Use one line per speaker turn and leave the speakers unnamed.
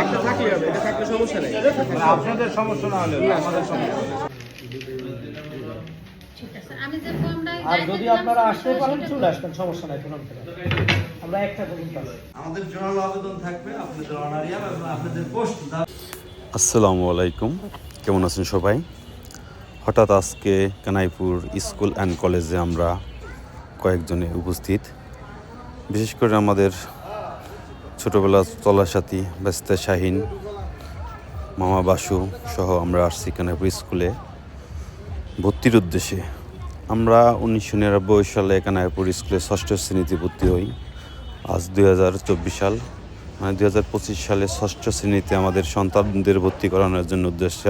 এটা থাকলে সমস্যা নেই।
আপনাদের সমস্যা না হলে সমস্যা
আর যদি আপনারা আসতে পারেন, চলে আসবেন, সমস্যা নাই, কোনো আমরা একটা
আমাদের জোরালো আবেদন থাকবে, আপনাদের অনারিয়াম এবং আপনাদের পোস্ট
আসসালামু আলাইকুম। কেমন আছেন সবাই? হঠাৎ আজকে কানাইপুর স্কুল অ্যান্ড কলেজে আমরা কয়েকজনে উপস্থিত। বিশেষ করে আমাদের ছোটোবেলা চলার সাথী ব্যস্তা শাহিন, মামা বাসু সহ আমরা আসছি কানাইপুর স্কুলে ভর্তির উদ্দেশ্যে। আমরা উনিশশো নিরানব্বই সালে কানাইপুর স্কুলে ষষ্ঠ শ্রেণীতে ভর্তি হই। আজ দুই হাজার চব্বিশ সাল। মানে দু সালে ষষ্ঠ শ্রেণীতে আমাদের সন্তানদের ভর্তি করানোর জন্য উদ্দেশ্যে